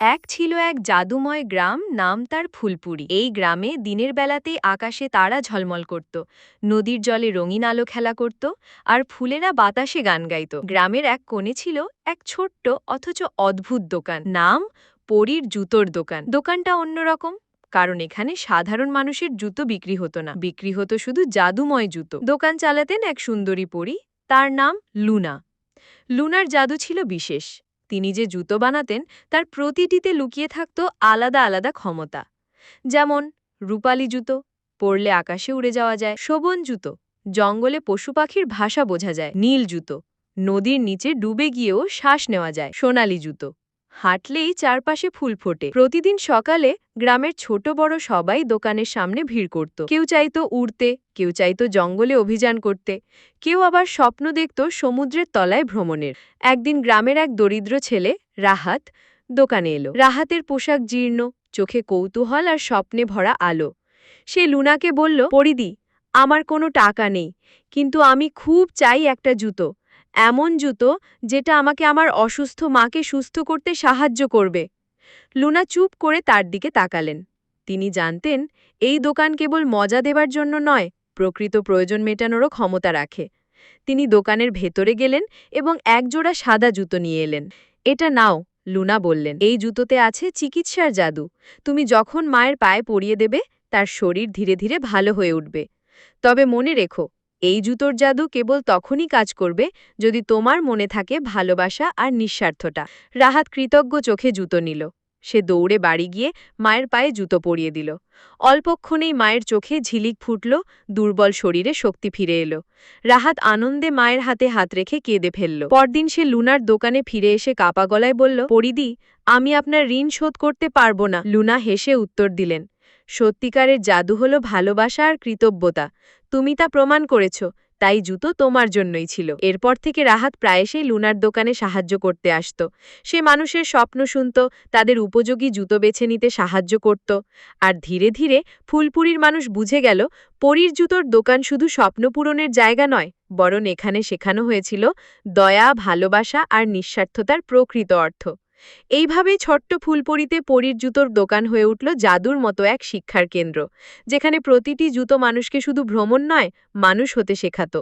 এক ছিল এক জাদুময় গ্রাম, নাম তার ফুলপুরি। এই গ্রামে দিনের বেলাতেই আকাশে তারা ঝলমল করত, নদীর জলে রঙিন আলো খেলা করত আর ফুলেরা বাতাসে গান গাইত। গ্রামের এক কোণে ছিল এক ছোট্ট অথচ অদ্ভুত দোকান, নাম পরীর জুতোর দোকান। দোকানটা অন্যরকম, কারণ এখানে সাধারণ মানুষের জুতো বিক্রি হতো না। বিক্রি হতো শুধু জাদুময় জুতো। দোকান চালাতেন এক সুন্দরী পরী, তার নাম লুনা। লুনার জাদু ছিল বিশেষ। তিনি যে জুতো বানাতেন, তার প্রতিটিতে লুকিয়ে থাকত আলাদা আলাদা ক্ষমতা। যেমন, রূপালি জুতো পড়লে আকাশে উড়ে যাওয়া যায়। শোবন জুতো, জঙ্গলে পশু পাখির ভাষা বোঝা যায়। নীল জুতো, নদীর নিচে ডুবে গিয়েও শ্বাস নেওয়া যায়। সোনালি জুতো। হাঁটলেই চারপাশে ফুল ফোটে। প্রতিদিন সকালে গ্রামের ছোট বড় সবাই দোকানের সামনে ভিড় করত। কেউ চাইতো উড়তে, কেউ চাইতো জঙ্গলে অভিযান করতে, কেউ আবার স্বপ্ন দেখত সমুদ্রের তলায় ভ্রমণের। একদিন গ্রামের এক দরিদ্র ছেলে, রাহাত, দোকানে এলো। রাহাতের পোশাক জীর্ণ, চোখে কৌতূহল আর স্বপ্নে ভরা আলো। সে লুনাকে বলল, পরিদি, আমার কোনো টাকা নেই, কিন্তু আমি খুব চাই একটা জুতো। এমন জুতো যেটা আমাকে আমার অসুস্থ মাকে সুস্থ করতে সাহায্য করবে। লুনা চুপ করে তার দিকে তাকালেন। তিনি জানতেন, এই দোকান কেবল মজা দেবার জন্য নয়, প্রকৃত প্রয়োজন মেটানোরও ক্ষমতা রাখে। তিনি দোকানের ভেতরে গেলেন এবং একজোড়া সাদা জুতো নিয়ে এলেন। এটা নাও, লুনা বললেন। এই জুতোতে আছে চিকিৎসার জাদু। তুমি যখন মায়ের পায়ে পরিয়ে দেবে, তার শরীর ধীরে ধীরে ভালো হয়ে উঠবে। তবে মনে রেখো এই জুতোর জাদু কেবল তখনই কাজ করবে যদি তোমার মনে থাকে ভালোবাসা আর নিঃস্বার্থটা রাহাত কৃতজ্ঞ চোখে জুতো নিল। সে দৌড়ে বাড়ি গিয়ে মায়ের পায়ে জুতো পরিয়ে দিল। অল্পক্ষণেই মায়ের চোখে ঝিলিক ফুটল, দুর্বল শরীরে শক্তি ফিরে এলো। রাহাত আনন্দে মায়ের হাতে হাত রেখে কেঁদে ফেলল। পরদিন সে লুনার দোকানে ফিরে এসে কাপা গলায় বলল, পরিদি, আমি আপনার ঋণ শোধ করতে পারব না। লুনা হেসে উত্তর দিলেন সত্যিকারের জাদু হলো ভালোবাসা আর কৃতজ্ঞতা। তুমি তা প্রমাণ করেছ, তাই জুতো তোমার জন্যই ছিল। এরপর থেকে রাহাত প্রায়শই লুনার দোকানে সাহায্য করতে আসত। সে মানুষের স্বপ্ন শুনত, তাদের উপযোগী জুতো বেছে নিতে সাহায্য করত, আর ধীরে ধীরে ফুলপুরির মানুষ বুঝে গেল, পরীর জুতোর দোকান শুধু স্বপ্ন পূরণের জায়গা নয়, বরং এখানে শেখানো হয়েছিল দয়া, ভালোবাসা আর নিঃস্বার্থতার প্রকৃত অর্থ। এইভাবেই ছোট্ট ফুলপরিতে পরীর জুতোর দোকান হয়ে উঠল জাদুর মতো এক শিক্ষার কেন্দ্র, যেখানে প্রতিটি জুতো মানুষকে শুধু ভ্রমণ নয়, মানুষ হতে শেখাত।